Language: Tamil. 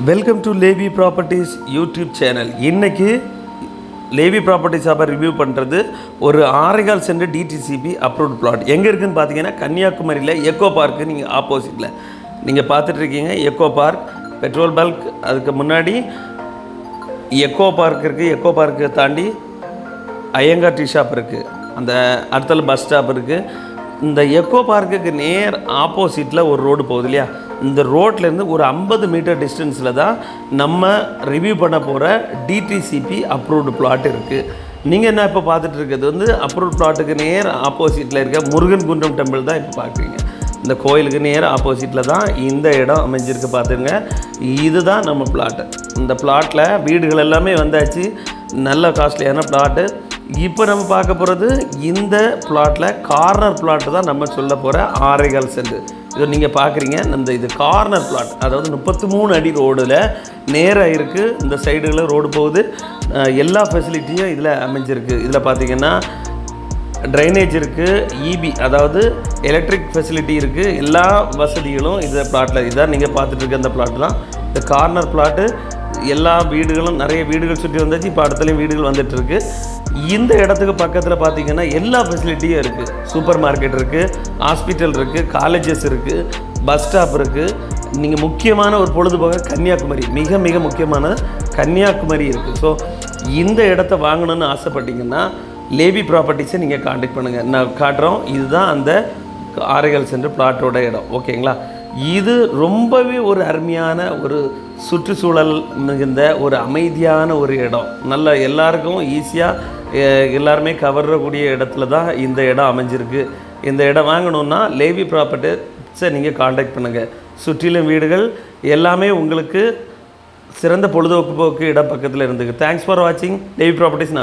Welcome to Levi properties YouTube channel இன்றைக்கி லேவி ப்ராப்பர்ட்டிஸ் அப்போ ரிவ்யூ பண்ணுறது ஒரு ஆரைகால் சென்று டிடிசிபி அப்ரூவ்ட் பிளாட் எங்கே இருக்குதுன்னு பார்த்தீங்கன்னா கன்னியாகுமரியில் எக்கோ பார்க்கு நீங்கள் ஆப்போசிட்டில் நீங்கள் பார்த்துட்ருக்கீங்க எக்கோ பார்க் பெட்ரோல் பல்க் அதுக்கு முன்னாடி எக்கோ பார்க் இருக்குது எக்கோ பார்க்கை தாண்டி ஐயங்கார் டீ ஷாப் இருக்குது அந்த அடுத்தல பஸ் ஸ்டாப் இருக்குது இந்த எக்கோ பார்க்குக்கு நேர் ஆப்போசிட்டில் ஒரு ரோடு போகுது இல்லையா? இந்த ரோட்லேருந்து ஒரு ஐம்பது மீட்டர் டிஸ்டன்ஸில் தான் நம்ம ரிவ்யூ பண்ண போகிற டிடிசிபி அப்ரூவ்டு பிளாட் இருக்குது நீங்கள் என்ன இப்போ பார்த்துட்டு இருக்கிறது வந்து அப்ரூவ்ட் பிளாட்டுக்கு நேர் ஆப்போசிட்டில் இருக்க முருகன் குன்றம் டெம்பிள் தான் இப்போ பார்க்குறீங்க. இந்த கோயிலுக்கு நேர் ஆப்போசிட்டில் தான் இந்த இடம் அமைஞ்சிருக்கு பார்த்துங்க இதுதான் நம்ம பிளாட்டு இந்த பிளாட்டில் வீடுகள் எல்லாமே வந்தாச்சு. நல்ல காஸ்ட்லியான பிளாட்டு இப்போ நம்ம பார்க்க போகிறது இந்த பிளாட்டில் கார்னர் பிளாட்டு தான் நம்ம சொல்ல போகிற ஆரைகால் செண்டு. இது நீங்கள் பார்க்குறீங்க இந்த இது கார்னர் பிளாட் அதாவது முப்பத்தி மூணு அடி ரோடில் நேராக இருக்குது இந்த சைடுகளில் ரோடு போகுது. எல்லா ஃபெசிலிட்டியும் இதில் அமைஞ்சிருக்கு. இதில் பார்த்தீங்கன்னா ட்ரைனேஜ் இருக்குது இபி அதாவது எலக்ட்ரிக் ஃபெசிலிட்டி இருக்குது எல்லா வசதிகளும் இந்த பிளாட்டில் இதான் நீங்கள் பார்த்துட்ருக்க அந்த இந்த பிளாட் தான். இந்த கார்னர் பிளாட்டு எல்லா வீடுகளும் நிறைய வீடுகள் சுற்றி வந்தாச்சு. இப்போ அடுத்தலையும் வீடுகள் வந்துட்டுருக்கு இந்த இடத்துக்கு பக்கத்தில் பார்த்தீங்கன்னா எல்லா ஃபெசிலிட்டியும் இருக்குது சூப்பர் மார்க்கெட் இருக்குது ஹாஸ்பிட்டல் இருக்குது காலேஜஸ் இருக்குது பஸ் ஸ்டாப் இருக்குது நீங்கள் முக்கியமான ஒரு பொழுதுபோக கன்னியாகுமரி மிக மிக முக்கியமான கன்னியாகுமரி இருக்குது ஸோ இந்த இடத்த வாங்கணும்னு ஆசைப்பட்டீங்கன்னா லேபி ப்ராப்பர்ட்டிஸை நீங்கள் காண்டாக்ட் பண்ணுங்கள் நான் காட்டுறோம் இதுதான் அந்த ஆரைகள் சென்று பிளாட்டோட இடம். ஓகேங்களா இது ரொம்பவே ஒரு அருமையான ஒரு சுற்றுச்சூழல் மிகுந்த ஒரு அமைதியான ஒரு இடம். நல்ல எல்லாருக்கும் ஈஸியாக எல்லாருமே கவர்றக்கூடிய இடத்துல தான் இந்த இடம் அமைஞ்சிருக்கு. இந்த இடம் வாங்கணுன்னா லேவி ப்ராப்பர்ட்டிஸை நீங்கள் காண்டாக்ட் பண்ணுங்கள் சுற்றிலும் வீடுகள் எல்லாமே உங்களுக்கு சிறந்த பொழுதுபோக்கு இடம் பக்கத்தில் இருந்துக்கு. தேங்க்ஸ் ஃபார் வாட்சிங் லேவி ப்ராப்பர்ட்டிஸ்